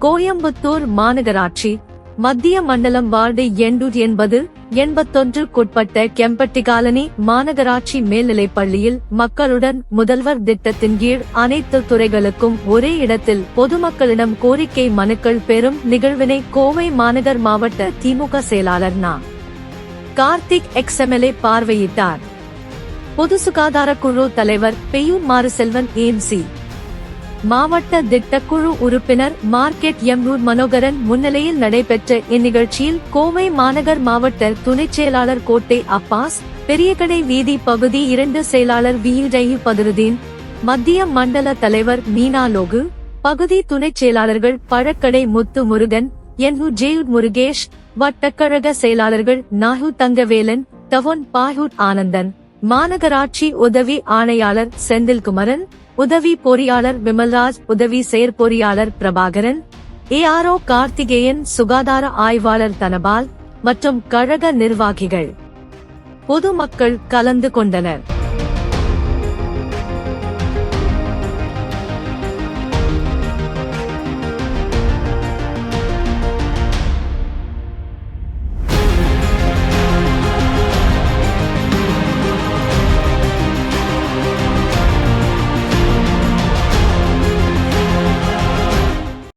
கோயம்புத்தூர் மாநகராட்சி மத்திய மண்டலம் வார்டு எண்டூர் என்பது எண்பத்தொன்றுக்குட்பட்ட கெம்பட்டி காலனி மாநகராட்சி மேல்நிலைப் பள்ளியில் மக்களுடன் முதல்வர் திட்டத்தின் கீழ் அனைத்து துறைகளுக்கும் ஒரே இடத்தில் பொதுமக்களிடம் கோரிக்கை மனுக்கள் பெறும் நிகழ்வினை கோவை மாநகர் மாவட்ட திமுக செயலாளர் நா. கார்த்திக் எக்ஸ்எம்எல்ஏ பார்வையிட்டார். பொது சுகாதார குழு தலைவர் பெய்யூர் மாறுசெல்வன் ஏம்சி மாவட்ட திட்டக்குழு உறுப்பினர் மார்க்கெட் எம்ரூர் மனோகரன் முன்னிலையில் நடைபெற்ற இந்நிகழ்ச்சியில் கோவை மாநகர் மாவட்ட துணைச் செயலாளர் கோட்டை அப்பாஸ் பெரியகடை வீதி பகுதி இரண்டு செயலாளர் வியுடையு பதருதீன் மத்திய மண்டல தலைவர் மீனா லோகு பகுதி துணைச் செயலாளர்கள் பழக்கடை முத்து முருகன் என்ஹு ஜெயுட் முருகேஷ் வட்டக்கழக செயலாளர்கள் நாகு தங்கவேலன் தவன் பாயூட் ஆனந்தன் மாநகராட்சி உதவி ஆணையாளர் செந்தில்குமரன் உதவி பொறியாளர் விமல்ராஜ் உதவி செயற்பொறியாளர் பிரபாகரன் ஏஆர்ஓ கார்த்திகேயன் சுகாதார ஆய்வாளர் தனபால் மற்றும் கழக நிர்வாகிகள். பொதுமக்கள் கலந்து கொண்டனர்.